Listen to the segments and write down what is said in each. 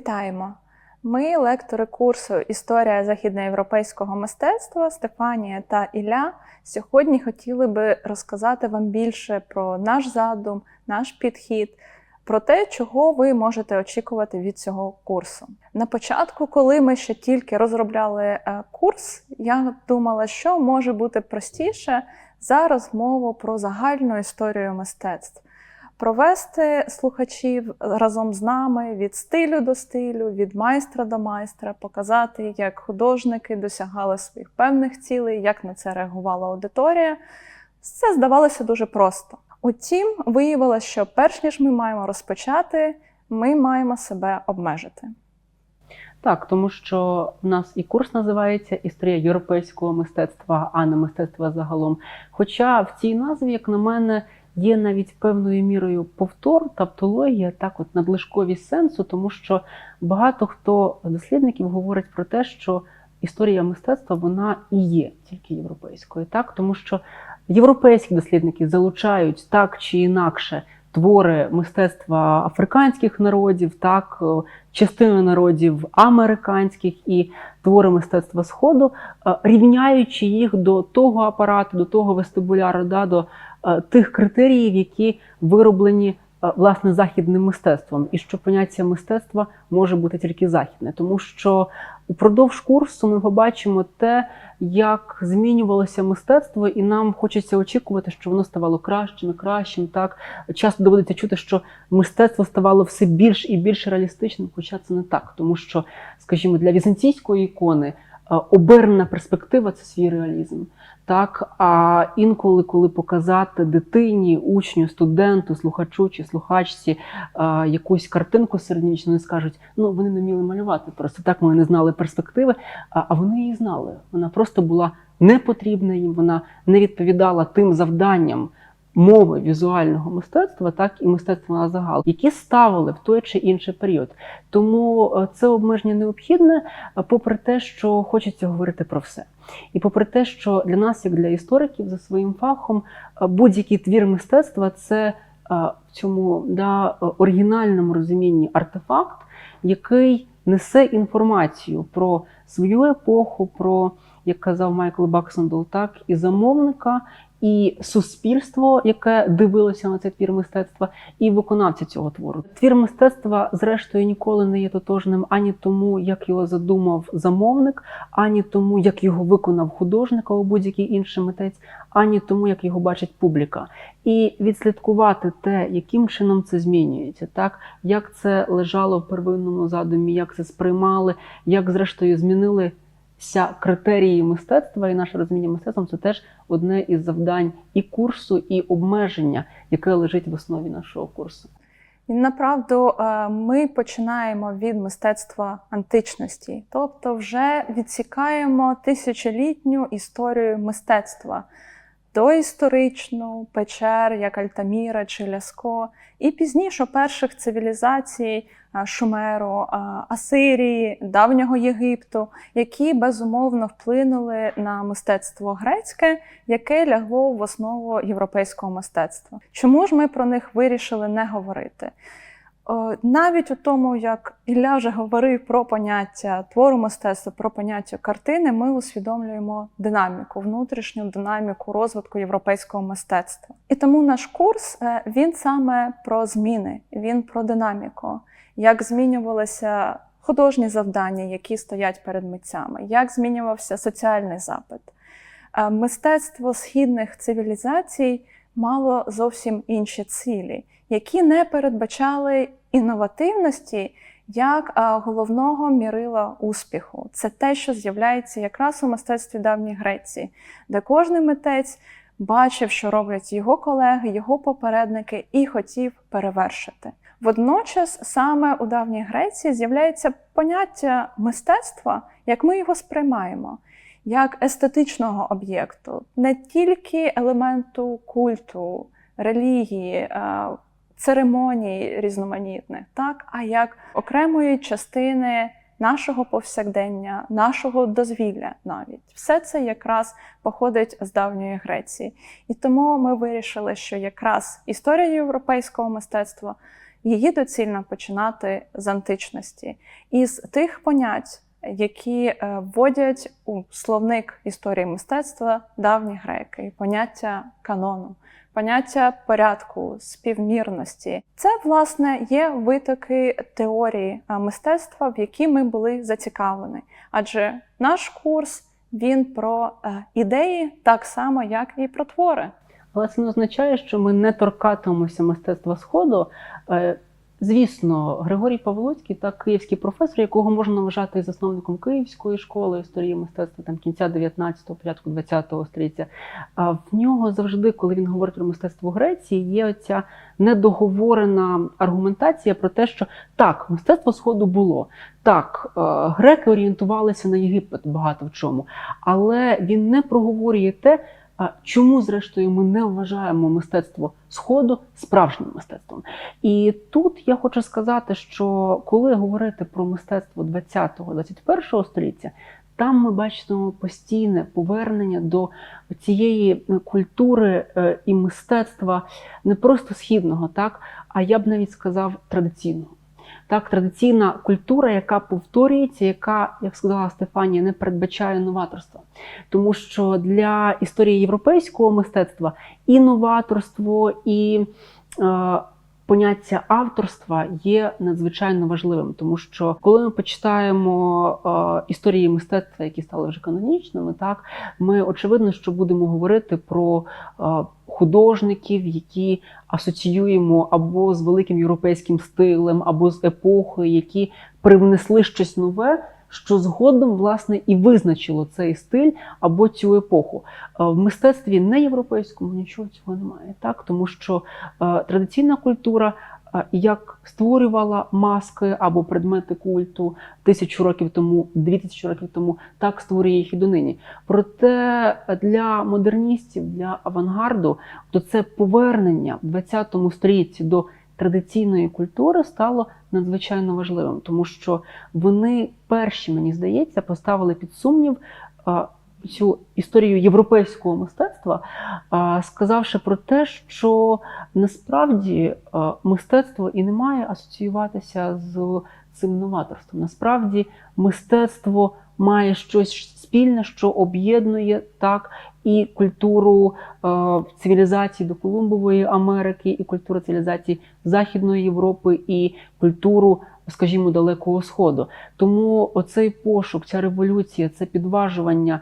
Вітаємо! Ми, лектори курсу Історія західноєвропейського мистецтва Стефанія та Ілля, сьогодні хотіли би розказати вам більше про наш задум, наш підхід, про те, чого ви можете очікувати від цього курсу. На початку, коли ми ще тільки розробляли е, курс, я думала, що може бути простіше за розмову про загальну історію мистецтв провести слухачів разом з нами від стилю до стилю, від майстра до майстра, показати, як художники досягали своїх певних цілей, як на це реагувала аудиторія. Це здавалося дуже просто. Утім, виявилося, що перш ніж ми маємо розпочати, ми маємо себе обмежити. Так, тому що в нас і курс називається Історія європейського мистецтва, а не мистецтва загалом. Хоча в цій назві, як на мене, є навіть певною мірою повтор, тавтологія, так от надлишковість сенсу, тому що багато хто дослідників говорить про те, що історія мистецтва вона і є тільки європейською, так тому що європейські дослідники залучають так чи інакше. Твори мистецтва африканських народів, так, частини народів американських і твори мистецтва Сходу, рівняючи їх до того апарату, до того вестибуляру, да, до Е, тих критеріїв, які вироблені е, власне західним мистецтвом, і що поняття мистецтва може бути тільки західне, тому що упродовж курсу ми побачимо те, як змінювалося мистецтво, і нам хочеться очікувати, що воно ставало кращим і кращим. Так часто доводиться чути, що мистецтво ставало все більш і більш реалістичним, хоча це не так, тому що, скажімо, для візантійської ікони е, обернена перспектива це свій реалізм. Так, а інколи, коли показати дитині, учню, студенту, слухачу чи слухачці а, якусь картинку середньовічну, вони скажуть, ну вони не вміли малювати. Просто так вони не знали перспективи, а, а вони її знали. Вона просто була не потрібна їм, вона не відповідала тим завданням, мови візуального мистецтва, так і мистецтва на загал, які ставили в той чи інший період. Тому е, це обмеження необхідне, попри те, що хочеться говорити про все. І попри те, що для нас, як для істориків, за своїм фахом, е, будь-який твір мистецтва це в цьому да, оригінальному розумінні артефакт, який несе інформацію про свою епоху, про як казав Майкл Баксендол, так і замовника, і суспільство, яке дивилося на цей твір мистецтва, і виконавця цього твору. Твір мистецтва, зрештою, ніколи не є тотожним ані тому, як його задумав замовник, ані тому, як його виконав художник або будь-який інший митець, ані тому, як його бачить публіка. І відслідкувати те, яким чином це змінюється, так як це лежало в первинному задумі, як це сприймали, як зрештою змінили ся критерії мистецтва і наше розуміння мистецтвом це теж одне із завдань і курсу, і обмеження, яке лежить в основі нашого курсу. Направду е, ми починаємо від мистецтва античності, тобто вже відсікаємо тисячолітню історію мистецтва доісторичну печер, як Альтаміра чи Ляско, і пізніше перших цивілізацій Шумеру, Асирії, давнього Єгипту, які безумовно вплинули на мистецтво грецьке, яке лягло в основу європейського мистецтва. Чому ж ми про них вирішили не говорити? Навіть у тому, як Ілля вже говорив про поняття твору мистецтва, про поняття картини, ми усвідомлюємо динаміку, внутрішню динаміку розвитку європейського мистецтва. І тому наш курс е, він саме про зміни, він про динаміку, як змінювалися художні завдання, які стоять перед митцями, як змінювався соціальний запит. Е, мистецтво східних цивілізацій мало зовсім інші цілі, які не передбачали інновативності як головного мірила успіху. Це те, що з'являється якраз у мистецтві давньої Греції, де кожен митець бачив, що роблять його колеги, його попередники, і хотів перевершити. Водночас, саме у давній Греції з'являється поняття мистецтва, як ми його сприймаємо як естетичного об'єкту, не тільки елементу культу, релігії, церемоній різноманітних, так, а як окремої частини нашого повсякдення, нашого дозвілля навіть. Все це якраз походить з давньої Греції. І тому ми вирішили, що якраз історія європейського мистецтва її доцільно починати з античності, із тих понять, які е, вводять у словник історії мистецтва давні греки, поняття канону, поняття порядку, співмірності. Це, власне, є витоки теорії е, мистецтва, в які ми були зацікавлені. Адже наш курс він про е, ідеї так само, як і про твори. Але це не означає, що ми не торкатимемося мистецтва Сходу. Звісно, Григорій Павлоцький, так київський професор, якого можна вважати засновником Київської школи історії мистецтва там кінця 19-го, початку 20-го століття. А в нього завжди, коли він говорить про мистецтво Греції, є оця недоговорена аргументація про те, що так, мистецтво Сходу було. Так, е, греки орієнтувалися на Єгипет багато в чому, але він не проговорює те, чому, зрештою, ми не вважаємо мистецтво Сходу справжнім мистецтвом? І тут я хочу сказати, що коли говорити про мистецтво 20-21 століття, там ми бачимо постійне повернення до цієї культури е, і мистецтва не просто східного, так, а я б навіть сказав традиційного. Так, традиційна культура, яка повторюється, яка, як сказала Стефанія, не передбачає новаторства. Тому що для історії європейського мистецтва і новаторство, і е, поняття авторства є надзвичайно важливим, тому що коли ми почитаємо е, історії мистецтва, які стали вже канонічними, так ми очевидно, що будемо говорити про е, художників, які асоціюємо або з великим європейським стилем, або з епохою, які привнесли щось нове. Що згодом власне і визначило цей стиль або цю епоху Е, в мистецтві не європейському нічого цього немає, так тому що е, традиційна культура як створювала маски або предмети культу тисячу років тому, дві тисячі років тому, так створює їх і донині. Проте для модерністів, для авангарду, то це повернення в 20 столітті до традиційної культури стало надзвичайно важливим, тому що вони перші, мені здається, поставили під сумнів. Цю історію європейського мистецтва, е, сказавши про те, що насправді е, мистецтво і не має асоціюватися з цим новаторством. Насправді, мистецтво має щось спільне, що об'єднує так і культуру е, цивілізації до Колумбової Америки, і культуру цивілізації Західної Європи, і культуру, скажімо, Далекого Сходу. Тому оцей пошук, ця революція, це підважування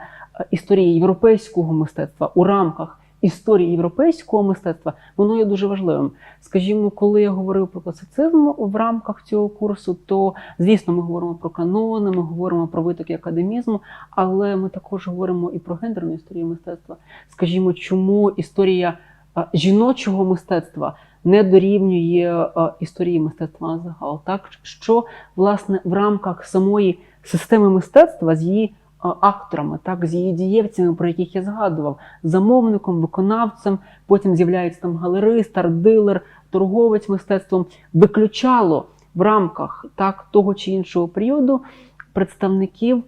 історії європейського мистецтва у рамках історії європейського мистецтва, воно є дуже важливим. Скажімо, коли я говорив про класицизм в рамках цього курсу, то звісно, ми говоримо про канони, ми говоримо про витоки академізму, але ми також говоримо і про гендерну історію мистецтва. Скажімо, чому історія е, жіночого мистецтва не дорівнює е, історії мистецтва загал, так що власне в рамках самої системи мистецтва з її акторами, так з її дієвцями, про яких я згадував, замовником, виконавцем, потім з'являється там галерист, арт-дилер, торговець мистецтвом, виключало в рамках так того чи іншого періоду представників е,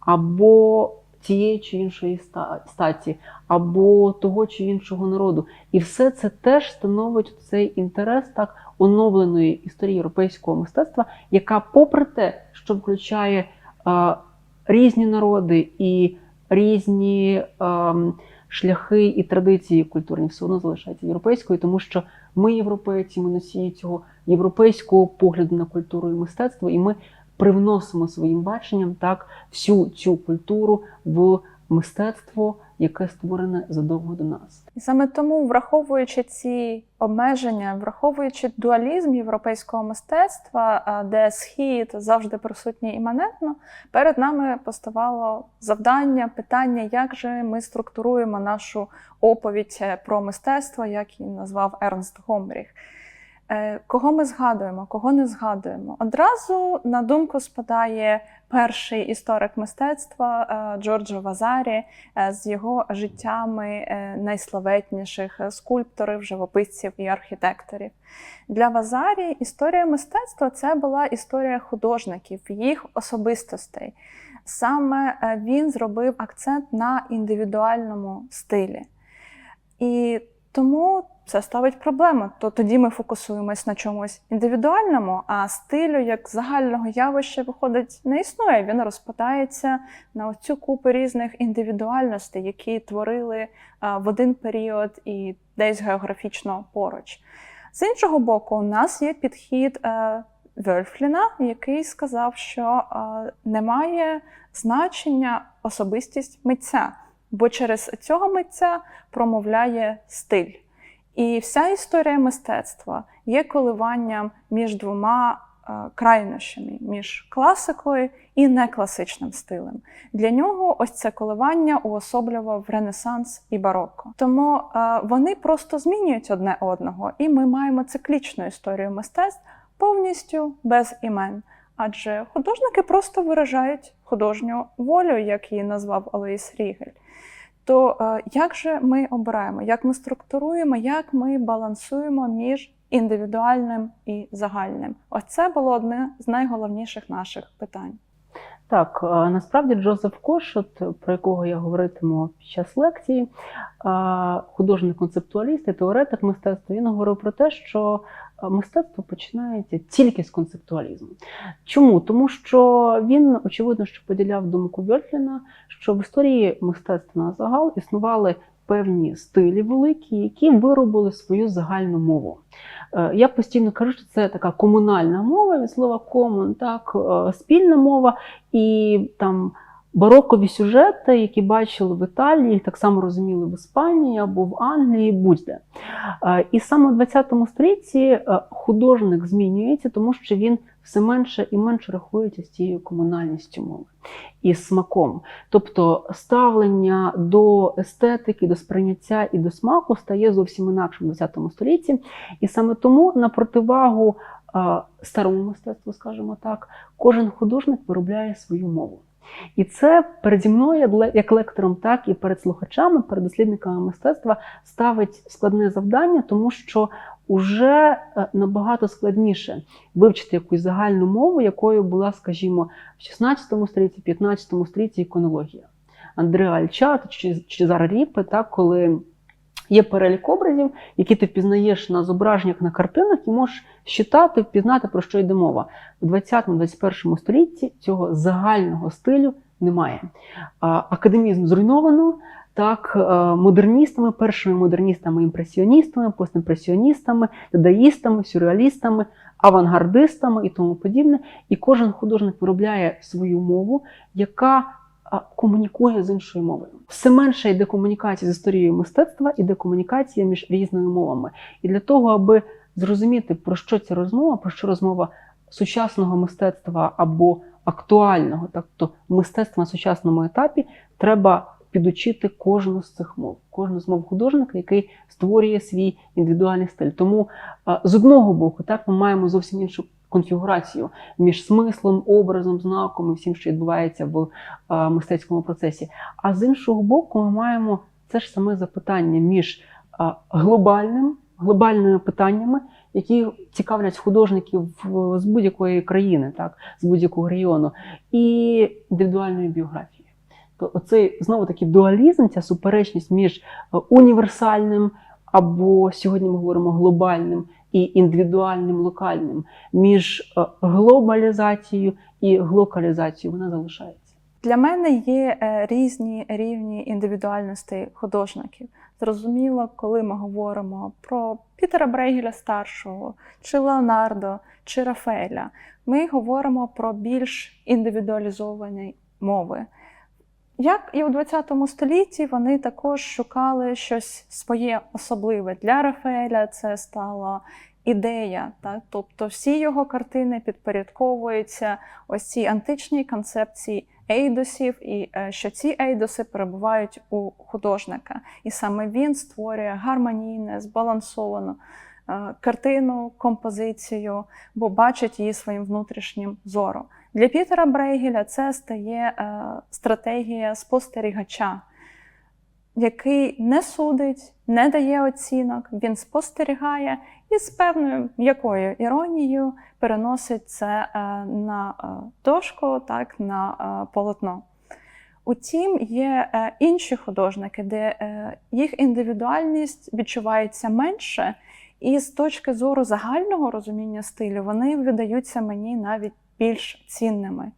або тієї чи іншої статі, або того чи іншого народу. І все це теж становить цей інтерес так оновленої історії європейського мистецтва, яка, попри те, що включає е, різні народи і різні е, шляхи і традиції культурні, все одно залишається європейською, тому що ми, європейці, ми носії цього європейського погляду на культуру і мистецтво, і ми привносимо своїм баченням так всю цю культуру в мистецтво, яке створене задовго до нас. І саме тому, враховуючи ці обмеження, враховуючи дуалізм європейського мистецтва, де схід завжди присутній іманентно, перед нами поставало завдання, питання, як же ми структуруємо нашу оповідь е, про мистецтво, як її назвав Ернст Гомбріх. Е, Кого ми згадуємо, кого не згадуємо? Одразу на думку спадає перший історик мистецтва е, Джорджо Вазарі е, з його життями найславетніших скульпторів, живописців і архітекторів. Для Вазарі історія мистецтва це була історія художників, їх особистостей. Саме він зробив акцент на індивідуальному стилі. І тому це ставить проблему. То тоді ми фокусуємось на чомусь індивідуальному, а стилю як загального явища виходить не існує. Він розпадається на оцю купу різних індивідуальностей, які творили в один період і десь географічно поруч. З іншого боку, у нас є підхід е, Вельфліна, який сказав, що е, немає значення особистість митця, бо через цього митця промовляє стиль. І вся історія мистецтва є коливанням між двома е, крайнощами, між класикою і некласичним стилем. Для нього ось це коливання уособлював Ренесанс і бароко. Тому е, вони просто змінюють одне одного, і ми маємо циклічну історію мистецтв повністю без імен. Адже художники просто виражають художню волю, як її назвав Алоїс Рігель. То е, як же ми обираємо, як ми структуруємо, як ми балансуємо між індивідуальним і загальним? Ось це було одне з найголовніших наших питань. Так, е, насправді Джозеф Кошот, про якого я говоритиму під час лекції, е, художник-концептуаліст і теоретик мистецтва, він говорив про те, що мистецтво починається тільки з концептуалізму. Чому? Тому що він, очевидно, що поділяв думку Вьольфліна, що в історії мистецтва на загал існували певні стилі великі, які виробили свою загальну мову. Е, Я постійно кажу, що це така комунальна мова, від слова common, так, е, спільна мова, і там барокові сюжети, які бачили в Італії, так само розуміли в Іспанії або в Англії, будь-де. Е, І саме в 20 столітті е, художник змінюється, тому що він все менше і менше рахується з цією комунальністю мови і смаком. Тобто ставлення до естетики, до сприйняття і до смаку стає зовсім інакшим в 20 столітті. І саме тому на противагу е, старому мистецтву, скажімо так, кожен художник виробляє свою мову. І це переді мною, як лектором, так і перед слухачами, перед дослідниками мистецтва ставить складне завдання, тому що вже е, набагато складніше вивчити якусь загальну мову, якою була, скажімо, в 16 столітті, 15 столітті іконологія. Андреа Альчат чи Чезаро Ріпе, так, коли є перелік образів, які ти впізнаєш на зображеннях на картинах, і можеш считати, впізнати, про що йде мова. У 20-21 столітті цього загального стилю немає. Академізм зруйновано. Так, е, модерністами, першими модерністами, імпресіоністами, постімпресіоністами, дадаїстами, сюрреалістами, авангардистами і тому подібне. І кожен художник виробляє свою мову, яка комунікує з іншою мовою. Все менше йде комунікація з історією мистецтва, іде комунікація між різними мовами. І для того, аби зрозуміти, про що ця розмова, про що розмова сучасного мистецтва або актуального, тобто мистецтва на сучасному етапі, треба підучити кожну з цих мов, кожну з мов художника, який створює свій індивідуальний стиль. Тому з одного боку, так ми маємо зовсім іншу конфігурацію між смислом, образом, знаком і всім, що відбувається в а, мистецькому процесі. А з іншого боку, ми маємо це ж саме запитання між а, глобальним, глобальними питаннями, які цікавлять художників з будь-якої країни, так, з будь-якого регіону, і індивідуальною біографією. То оцей знову таки дуалізм, ця суперечність між е, універсальним або сьогодні ми говоримо глобальним і індивідуальним локальним, між е, глобалізацією і глокалізацією, вона залишається. Для мене є е, різні рівні індивідуальностей художників. Зрозуміло, коли ми говоримо про Пітера Брейгеля старшого, чи Леонардо, чи Рафаеля, ми говоримо про більш індивідуалізовані мови. Як і у ХХ столітті вони також шукали щось своє особливе. Для Рафаеля це стала ідея. Так? Тобто всі його картини підпорядковуються ось цій античній концепції ейдосів, і е, що ці ейдоси перебувають у художника. І саме він створює гармонійне, збалансовану е, картину, композицію, бо бачить її своїм внутрішнім зором. Для Пітера Брейгеля це стає е, стратегія спостерігача, який не судить, не дає оцінок, він спостерігає і з певною м'якою іронією переносить це е, на е, дошку, так, на е, полотно. Утім, є е, інші художники, де е, їх індивідуальність відчувається менше, і з точки зору загального розуміння стилю вони видаються мені навіть більш цінними.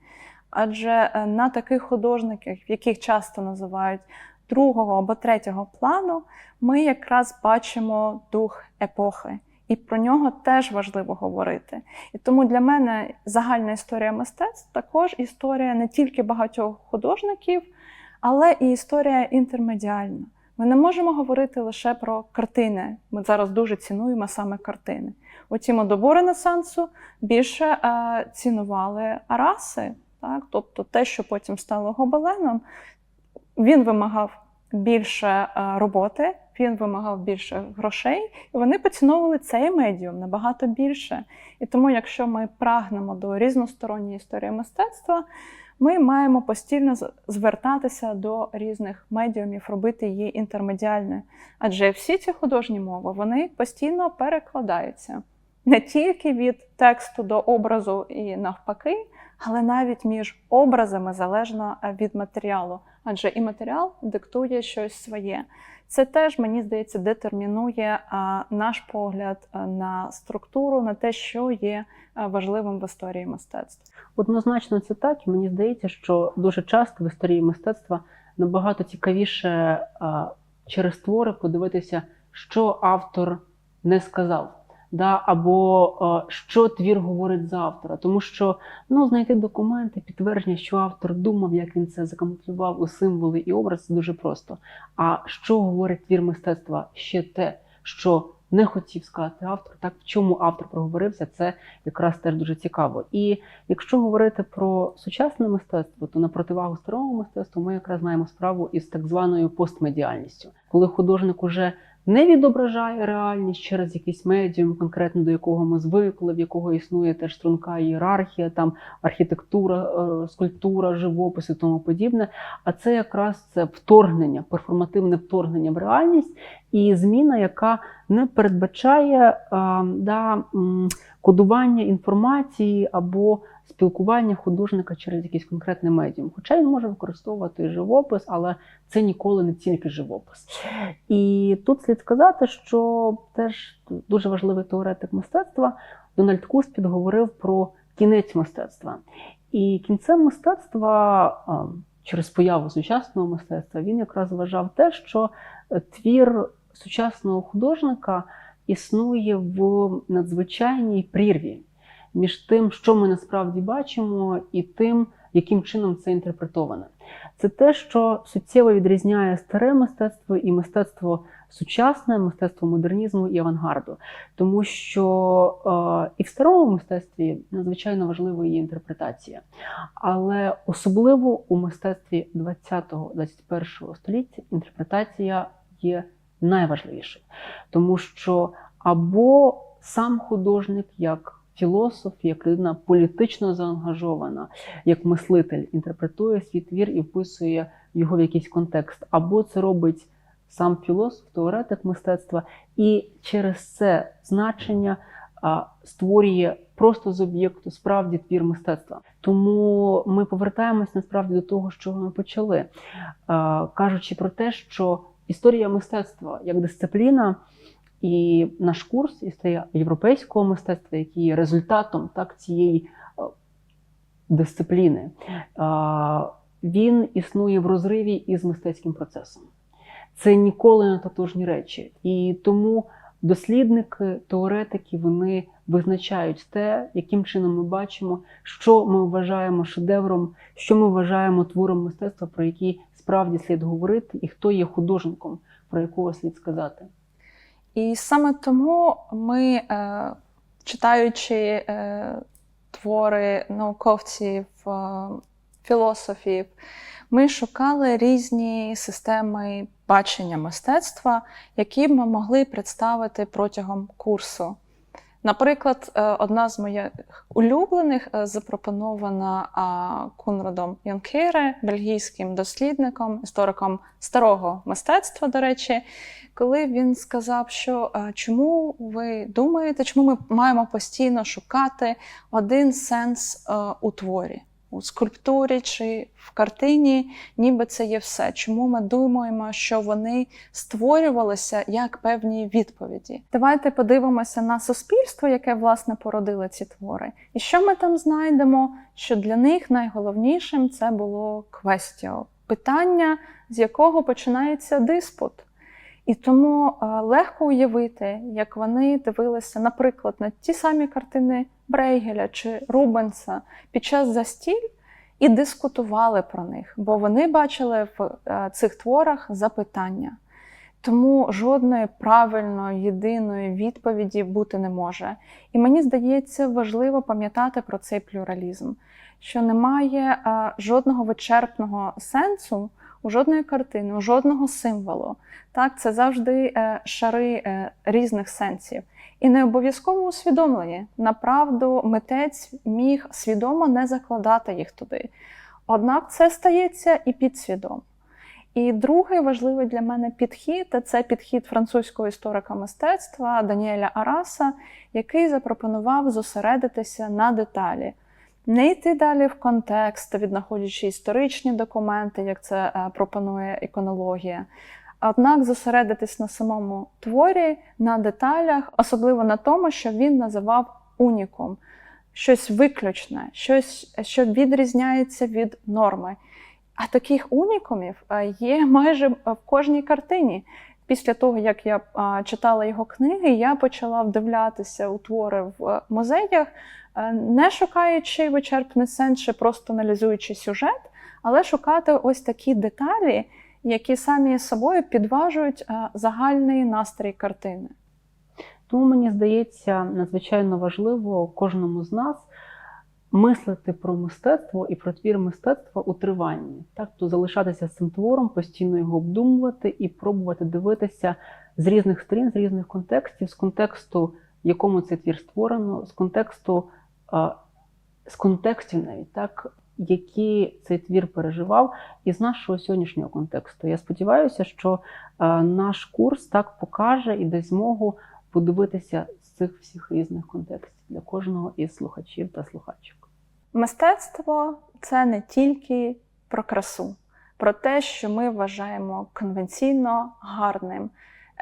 Адже е, на таких художниках, яких часто називають другого або третього плану, ми якраз бачимо дух епохи. І про нього теж важливо говорити. І тому для мене загальна історія мистецтв також історія не тільки багатьох художників, але і історія інтермедіальна. Ми не можемо говорити лише про картини. Ми зараз дуже цінуємо саме картини. Утім, добу Ренесансу більше е, цінували араси, так? тобто те, що потім стало гобеленом, він вимагав більше е, роботи, він вимагав більше грошей, і вони поціновували цей медіум набагато більше. І тому, якщо ми прагнемо до різносторонньої історії мистецтва, ми маємо постійно звертатися до різних медіумів, робити її інтермедіальною. Адже всі ці художні мови вони постійно перекладаються не тільки від тексту до образу і навпаки, але навіть між образами залежно е, від матеріалу. Адже і матеріал диктує щось своє. Це теж, мені здається, детермінує наш погляд на структуру, на те, що є важливим в історії мистецтва. Однозначно це так, і мені здається, що дуже часто в історії мистецтва набагато цікавіше через твори подивитися, що автор не сказав, да, або а, що твір говорить за автора. Тому що ну, знайти документи, підтвердження, що автор думав, як він це закамуфлював у символи і образ, це дуже просто. А що говорить твір мистецтва? Ще те, що не хотів сказати автор, так в чому автор проговорився, це якраз теж дуже цікаво. І Якщо говорити про сучасне мистецтво, то на противагу старому мистецтву ми якраз маємо справу із так званою постмедіальністю, коли художник уже не відображає реальність через якийсь медіум, конкретно до якого ми звикли, в якого існує теж струнка ієрархія, там архітектура, е, скульптура, живопис і тому подібне. А це якраз це вторгнення, перформативне вторгнення в реальність і зміна, яка не передбачає е, да, кодування інформації або спілкування художника через якийсь конкретний медіум. Хоча він може використовувати живопис, але це ніколи не тільки живопис. І тут слід сказати, що теж дуже важливий теоретик мистецтва Дональд Куспід говорив про кінець мистецтва. І кінцем мистецтва через появу сучасного мистецтва він якраз вважав те, що твір сучасного художника існує в надзвичайній прірві між тим, що ми насправді бачимо, і тим, яким чином це інтерпретоване. Це те, що суттєво відрізняє старе мистецтво і мистецтво сучасне, мистецтво модернізму і авангарду. Тому що е, і в старому мистецтві надзвичайно важлива її інтерпретація. Але особливо у мистецтві 20-21 століття інтерпретація є найважливішою. Тому що або сам художник як філософ, як людина політично заангажована, як мислитель, інтерпретує свій твір і вписує його в якийсь контекст, або це робить сам філософ, теоретик мистецтва, і через це значення а, створює просто з об'єкту справді твір мистецтва. Тому ми повертаємось насправді до того, що ми почали, а, кажучи про те, що історія мистецтва як дисципліна. І наш курс історія європейського мистецтва, який є результатом так, цієї е, дисципліни, він існує в розриві із мистецьким процесом. Це ніколи не тотожні речі. І тому дослідники, теоретики вони визначають те, яким чином ми бачимо, що ми вважаємо шедевром, що ми вважаємо твором мистецтва, про який справді слід говорити, і хто є художником, про якого слід сказати. І саме тому ми, е, читаючи е, твори науковців, е, філософів, ми шукали різні системи бачення мистецтва, які ми могли представити протягом курсу. Наприклад, е, одна з моїх улюблених е, запропонована Кунрадом Йонкере, бельгійським дослідником, істориком старого мистецтва, до речі, коли він сказав, що е, чому ви думаєте, чому ми маємо постійно шукати один сенс у творі? У скульптурі чи в картині, ніби це є все. Чому ми думаємо, що вони створювалися як певні відповіді? Давайте подивимося на суспільство, яке власне породило ці твори. І що ми там знайдемо? Що для них найголовнішим це було квестіо, питання, з якого починається диспут. І тому е, легко уявити, як вони дивилися, наприклад, на ті самі картини Брейгеля чи Рубенса під час застіль і дискутували про них, бо вони бачили в е, цих творах запитання. Тому жодної правильної єдиної відповіді бути не може. І мені здається, важливо пам'ятати про цей плюралізм, що немає е, жодного вичерпного сенсу жодної картини, жодного символу. Так, це завжди е, шари е, різних сенсів. І не обов'язково усвідомлені. Направду, митець міг свідомо не закладати їх туди. Однак це стається і підсвідомо. І другий важливий для мене підхід це підхід французького історика мистецтва Даніеля Араса, який запропонував зосередитися на деталі, не йти далі в контекст, віднаходячи історичні документи, як це е, пропонує іконологія. Однак зосередитись на самому творі, на деталях, особливо на тому, що він називав унікум, щось виключне, щось, що відрізняється від норми. А таких унікумів е, є майже в кожній картині. Після того, як я читала його книги, я почала вдивлятися у твори в е, музеях, е, не шукаючи вичерпний сенс, чи просто аналізуючи сюжет, але шукати ось такі деталі, які самі собою підважують е, загальний настрій картини. Тому мені здається, надзвичайно важливо кожному з нас мислити про мистецтво і про твір мистецтва у триванні. Так, то залишатися з цим твором, постійно його обдумувати і пробувати дивитися з різних сторін, з різних контекстів, з контексту, в якому цей твір створено, з контексту, з контекстів навіть так. Які цей твір переживав, і з нашого сьогоднішнього контексту. Я сподіваюся, що наш курс так покаже і дасть змогу подивитися з цих всіх різних контекстів для кожного із слухачів та слухачок. Мистецтво це не тільки про красу, про те, що ми вважаємо конвенційно гарним,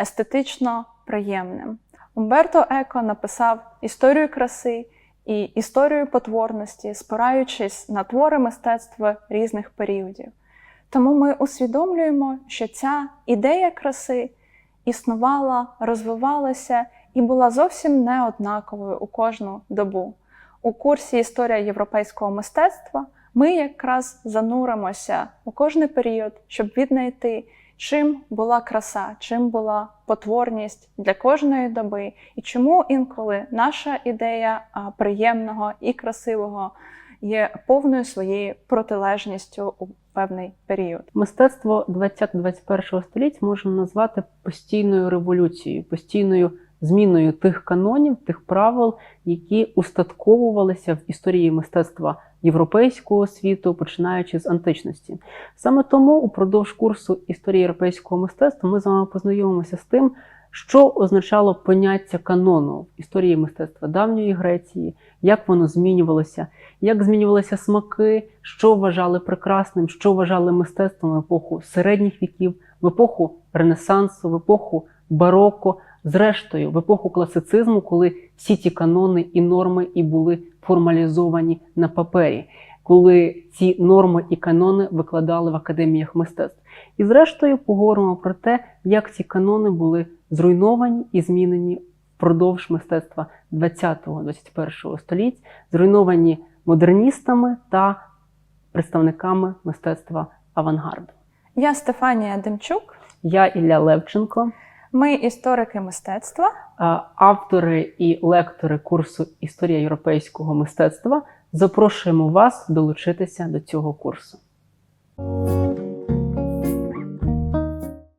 естетично приємним. Умберто Еко написав історію краси і історію потворності, спираючись на твори мистецтва різних періодів. Тому ми усвідомлюємо, що ця ідея краси існувала, розвивалася і була зовсім не однаковою у кожну добу. У курсі Історія європейського мистецтва ми якраз зануримося у кожний період, щоб віднайти, чим була краса, чим була потворність для кожної доби, і чому інколи наша ідея приємного і красивого є повною своєю протилежністю у певний період. Мистецтво 20-21 століття можна назвати постійною революцією, постійною зміною тих канонів, тих правил, які устатковувалися в історії мистецтва європейського світу, починаючи з античності. Саме тому упродовж курсу історії європейського мистецтва ми з вами познайомимося з тим, що означало поняття канону в історії мистецтва давньої Греції, як воно змінювалося, як змінювалися смаки, що вважали прекрасним, що вважали мистецтвом в епоху середніх віків, в епоху Ренесансу, в епоху бароко, зрештою, в епоху класицизму, коли всі ті канони і норми і були формалізовані на папері, коли ці норми і канони викладали в академіях мистецтв. І зрештою поговоримо про те, як ці канони були зруйновані і змінені впродовж мистецтва 20-21 століть, зруйновані модерністами та представниками мистецтва авангарду. Я Стефанія Демчук. Я Ілля Левченко, Ми історики мистецтва. автори і лектори курсу Історія європейського мистецтва. Запрошуємо вас долучитися до цього курсу.